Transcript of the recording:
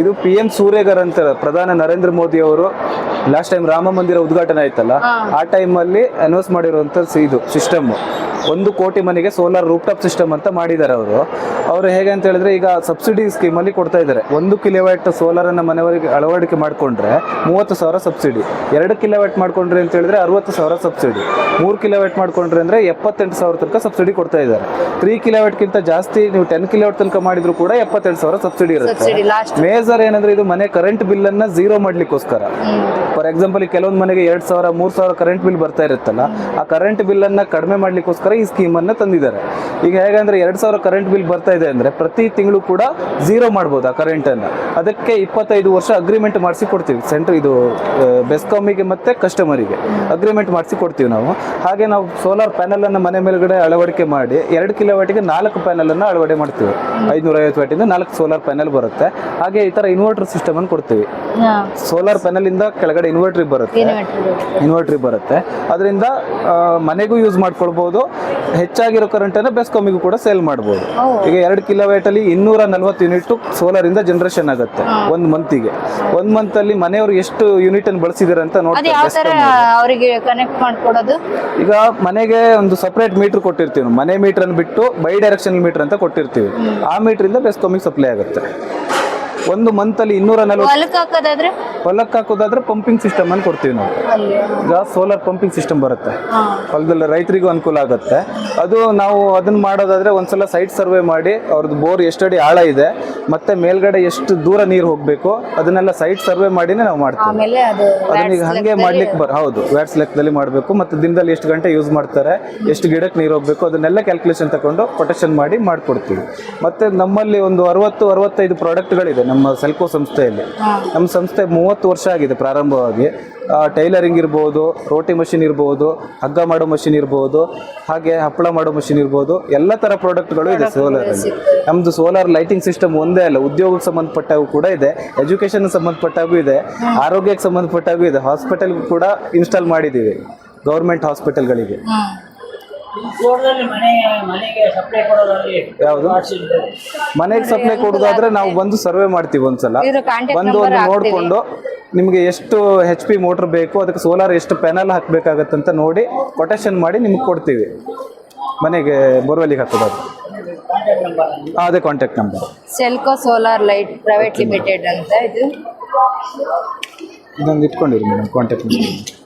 ಇದು P M Surya Ghar ಅಂತ ಪ್ರಧಾನ ನರೇಂದ್ರ ಮೋದಿ ಅವರು. ಲಾಸ್ಟ್ ಟೈಮ್ ರಾಮ ಮಂದಿರ ಉದ್ಘಾಟನೆ ಆಯ್ತಲ್ಲ ಆ ಟೈಮ್ ಅಲ್ಲಿ ಅನೌನ್ಸ್ ಮಾಡಿರುವಂತ ಇದು ಸಿಸ್ಟಮ್ ಒಂದು ಕೋಟಿ ಮನೆಗೆ ಸೋಲಾರ್ ರೂಪ್ಟಾಪ್ ಸಿಸ್ಟಮ್ ಅಂತ ಮಾಡಿದ್ದಾರೆ ಅವರು. ಅವರು ಹೇಗೆ ಅಂತ ಹೇಳಿದ್ರೆ ಈಗ ಸಬ್ಸಿಡಿ ಸ್ಕೀಮ್ ಅಲ್ಲಿ ಕೊಡ್ತಾ ಇದ್ದಾರೆ. ಒಂದು ಕಿಲೋವ್ಯಾಟ್ ಸೋಲಾರ್ ಅನ್ನ ಮನೆಯವರಿಗೆ ಅಳವಡಿಕೆ ಮಾಡ್ಕೊಂಡ್ರೆ ಮೂವತ್ತು ಸಾವಿರ ಸಬ್ಸಿಡಿ. ಎರಡು ಕಿಲೋವ್ಯಾಟ್ ಮಾಡ್ಕೊಂಡ್ರೆ ಅಂತ ಹೇಳಿದ್ರೆ ಅರವತ್ತು ಸಾವಿರ ಸಬ್ಸಿಡಿ. ಮೂರು ಕಿಲೋವ್ಯಾಟ್ ಮಾಡ್ಕೊಂಡ್ರೆ ಅಂದ್ರೆ ಎಪ್ಪತ್ತೆಂಟು ಸಾವಿರ ತನಕ ಸಬ್ಸಿಡಿ ಕೊಡ್ತಾ ಇದ್ದಾರೆ. ತ್ರೀ ಕಿಲೋವ್ಯಾಟ್ಗಿಂತ ಜಾಸ್ತಿ ನೀವು ಟೆನ್ ಕಿಲೋವ್ಯಾಟ್ ತನಕ ಮಾಡಿದ್ರು ಕೂಡ ಎಪ್ಪತ್ತೆಂಟು ಸಾವಿರ ಸಬ್ಸಿಡಿ ಇರುತ್ತೆ. ಮೇಜರ್ ಏನಂದ್ರೆ ಇದು ಮನೆ ಕರೆಂಟ್ ಬಿಲ್ ಅನ್ನ ಜೀರೋ ಮಾಡ್ಲಿಕ್ಕೋಸ್ಕರ. ಫಾರ್ ಎಕ್ಸಾಂಪಲ್ ಕೆಲವೊಂದು ಮನೆಗೆ ಎರಡ್ ಸಾವಿರ ಮೂರ್ ಸಾವಿರ ಕರೆಂಟ್ ಬಿಲ್ ಬರ್ತಾ ಇರುತ್ತಲ್ಲ ಆ ಕರೆಂಟ್ ಬಿಲ್ ಅನ್ನ ಕಡಿಮೆ ಮಾಡ್ಲಿಕ್ಕೋಸ್ಕರ ಈ ಸ್ಕೀಮ್ ಅನ್ನ ತಂದಿದ್ದಾರೆ. ಈಗ ಹೇಗಂದ್ರೆ ಎರಡ್ ಸಾವಿರ ಕರೆಂಟ್ ಬಿಲ್ ಬರ್ತಾ ಇದೆ ಅಂದ್ರೆ ಪ್ರತಿ ತಿಂಗಳು ಕೂಡ ಝೀರೋ ಮಾಡ್ಬೋದು ಆ ಕರೆಂಟ್ ಅನ್ನ. ಅದಕ್ಕೆ ಇಪ್ಪತ್ತೈದು ವರ್ಷ ಅಗ್ರಿಮೆಂಟ್ ಮಾಡಿಸಿ ಕೊಡ್ತೀವಿ. ಸೆಂಟ್ರ್ ಇದು ಬೆಸ್ಕಾಮಿಗೆ ಮತ್ತೆ ಕಸ್ಟಮರಿಗೆ ಅಗ್ರಿಮೆಂಟ್ ಮಾಡಿಸಿ ಕೊಡ್ತೀವಿ ನಾವು. ಹಾಗೆ ನಾವು ಸೋಲಾರ್ ಪ್ಯಾನಲ್ ಅನ್ನ ಮನೆ ಮೇಲ್ಗಡೆ ಅಳವಡಿಕೆ ಮಾಡಿ ಎರಡು ಕಿಲೋವಾಟಿಗೆ ನಾಲ್ಕು ಪ್ಯಾನಲ್ ಅನ್ನ ಅಳವಡಿಕೆ ಮಾಡ್ತೀವಿ. ಐದುನೂರ ಐವತ್ತು ವ್ಯಾಟಿಂದ ನಾಲ್ಕು ಸೋಲಾರ್ ಪ್ಯಾನಲ್ ಬರುತ್ತೆ. ಹಾಗೆ ಈ ತರ ಇನ್ವರ್ಟರ್ ಸಿಸ್ಟಮ್ ಅನ್ನು ಕೊಡ್ತೀವಿ. ಸೋಲಾರ್ ಪ್ಯಾನಲಿಂದ ಕೆಳಗಡೆ ಇನ್ವರ್ಟರ್ ಬರುತ್ತೆ. ಇನ್ವರ್ಟರ್ ಬರುತ್ತೆ. ಅದರಿಂದ ಮನೆಗೂ ಯೂಸ್ ಮಾಡ್ಕೊಳ್ಬಹುದು ಹೆಚ್ಚಾಗಿರೋ ಕರೆಂಟ್ ಅನ್ನ ಬೆಸ್ಕಾಮಿಗೂ ಕೂಡ ಸೇಲ್ ಮಾಡಬಹುದು ಈಗ ಎರಡು ಕಿಲೋವೇಟ್ ಅಲ್ಲಿ ಇನ್ನೂರ ನಲ್ವತ್ತು ಯೂನಿಟ್ ಸೋಲಾರ್ ಇಂದ ಜನರೇಷನ್ ಆಗುತ್ತೆ ಒಂದ್ ಮಂತಿಗೆ ಒಂದ್ ಮಂತ್ ಅಲ್ಲಿ ಮನೆಯವರು ಎಷ್ಟು ಯೂನಿಟ್ ಅನ್ನು ಬಳಸಿದಾರೆ ಅಂತ ನೋಡ್ತಾರೆ ಯಾವ ಅವರಿಗೆ ಕನೆಕ್ಟ್ ಮಾಡ್ಕೊಡೋದು? ಈಗ ಮನೆಗೆ ಒಂದು ಸಪರೇಟ್ ಮೀಟರ್ ಕೊಟ್ಟಿರ್ತೀವಿ ಮನೆ ಮೀಟರ್ ಅನ್ನು ಬಿಟ್ಟು ಬೈ ಡೈರೆಕ್ಷನ್ ಮೀಟರ್ ಅಂತ ಕೊಟ್ಟಿರ್ತೀವಿ. ಆ ಮೀಟರ್ ಇಂದ ಬೆಸ್ಕಾಮಿಗೆ ಸಪ್ಲೈ ಆಗುತ್ತೆ. ಒಂದು ಮಂತ್ ಅಲ್ಲಿ ಇನ್ನೂರ ನಲ್ವತ್ತು ಹೊಲಕ್ಕೆ ಹಾಕೋದಾದ್ರೆ? ಹೊಲಕ್ಕೆ ಹಾಕೋದಾದ್ರೆ ಪಂಪಿಂಗ್ ಸಿಸ್ಟಮ್ ಅನ್ನು ಕೊಡ್ತೀವಿ ನಾವು. ಈಗ ಸೋಲಾರ್ ಪಂಪಿಂಗ್ ಸಿಸ್ಟಮ್ ಬರುತ್ತೆ. ಹೊಲದಲ್ಲಿ ರೈತರಿಗೂ ಅನುಕೂಲ ಆಗುತ್ತೆ. ಅದು ನಾವು ಅದನ್ನ ಮಾಡೋದಾದ್ರೆ ಒಂದ್ಸಲ ಸೈಟ್ ಸರ್ವೆ ಮಾಡಿ ಅವ್ರದ್ದು ಬೋರ್ ಎಷ್ಟಡಿ ಆಳ ಇದೆ ಮತ್ತೆ ಮೇಲ್ಗಡೆ ಎಷ್ಟು ದೂರ ನೀರು ಹೋಗ್ಬೇಕು ಅದನ್ನೆಲ್ಲ ಸೈಟ್ ಸರ್ವೆ ಮಾಡಿನೇ ನಾವು ಮಾಡ್ತೀವಿ. ಅದನ್ನ ಈಗ ಹಂಗೆ ಮಾಡ್ಲಿಕ್ಕೆ ಬರ ಹೌದು ವ್ಯಾಟ್ಸ್ ಲೆಕ್ಕದಲ್ಲಿ ಮಾಡಬೇಕು ಮತ್ತೆ ದಿನದಲ್ಲಿ ಎಷ್ಟು ಗಂಟೆ ಯೂಸ್ ಮಾಡ್ತಾರೆ ಎಷ್ಟು ಗಿಡಕ್ಕೆ ನೀರು ಹೋಗ್ಬೇಕು ಅದನ್ನೆಲ್ಲ ಕ್ಯಾಲ್ಕುಲೇಷನ್ ತಗೊಂಡು ಪ್ರೊಟೆಕ್ಷನ್ ಮಾಡಿ ಮಾಡಿಕೊಡ್ತೀವಿ. ಮತ್ತೆ ನಮ್ಮಲ್ಲಿ ಒಂದು ಅರವತ್ತು ಅರವತ್ತೈದು ಪ್ರಾಡಕ್ಟ್ಗಳಿದೆ ನಮ್ಮ ಸೆಲ್ಕೋ ಸಂಸ್ಥೆಯಲ್ಲಿ. ನಮ್ಮ ಸಂಸ್ಥೆ ಮೂವತ್ತು ವರ್ಷ ಆಗಿದೆ ಪ್ರಾರಂಭವಾಗಿ. ಟೈಲರಿಂಗ್ ಇರ್ಬೋದು ರೋಟಿ ಮಷಿನ್ ಇರ್ಬೋದು ಹಗ್ಗ ಮಾಡೋ ಮಷಿನ್ ಇರ್ಬೋದು ಹಾಗೆ ಹಪ್ಪಳ ಮಾಡೋ ಮಷಿನ್ ಇರ್ಬೋದು ಎಲ್ಲ ಥರ ಪ್ರಾಡಕ್ಟ್ಗಳು ಇದೆ ಸೋಲಾರ್ ನಮ್ಮದು ಸೋಲಾರ್ ಲೈಟಿಂಗ್ ಸಿಸ್ಟಮ್ ಒಂದೇ ಅಲ್ಲ ಉದ್ಯೋಗಕ್ಕೆ ಸಂಬಂಧಪಟ್ಟವು ಕೂಡ ಇದೆ ಎಜುಕೇಶನ್ ಸಂಬಂಧಪಟ್ಟಾಗೂ ಇದೆ ಆರೋಗ್ಯಕ್ಕೆ ಸಂಬಂಧಪಟ್ಟಾಗೂ ಇದೆ. ಹಾಸ್ಪಿಟಲ್ ಕೂಡ ಇನ್ಸ್ಟಾಲ್ ಮಾಡಿದ್ದೀವಿ ಗೌರ್ಮೆಂಟ್ ಹಾಸ್ಪಿಟಲ್ಗಳಿಗೆ ತೋಟದಲ್ಲಿ ಮನೆ ಮನೆಗೆ ಸಪ್ಲೈ ಕೊಡೋದ್ರಲ್ಲಿ ಯಾವುದು? ಮನೆಗೆ ಸಪ್ಲೈ ಕೊಡೋದಾದ್ರೆ ನಾವು ಬಂದು ಸರ್ವೆ ಮಾಡ್ತೀವಿ ಒಂದ್ಸಲ. ಬಂದು ಒಂದು ನೋಡಿಕೊಂಡು ನಿಮಗೆ ಎಷ್ಟು ಹೆಚ್ ಪಿ ಮೋಟರ್ ಬೇಕು ಅದಕ್ಕೆ ಸೋಲಾರ್ ಎಷ್ಟು ಪ್ಯಾನಲ್ ಹಾಕಬೇಕಾಗತ್ತೆ ಅಂತ ನೋಡಿ ಕೊಟೇಶನ್ ಮಾಡಿ ನಿಮ್ಗೆ ಕೊಡ್ತೀವಿ. ಮನೆಗೆ ಬೋರ್ವೆಲಿಗೆ ಹಾಕೋದಾದ್ರೆ. ಅದೇ contact number Selco solar light private limited ಅಂತ ಇದು. ಇದೊಂದು ಇಟ್ಕೊಂಡಿರಿ ಮೇಡಮ್ ಕಾಂಟ್ಯಾಕ್ಟ್ ನಂಬರ್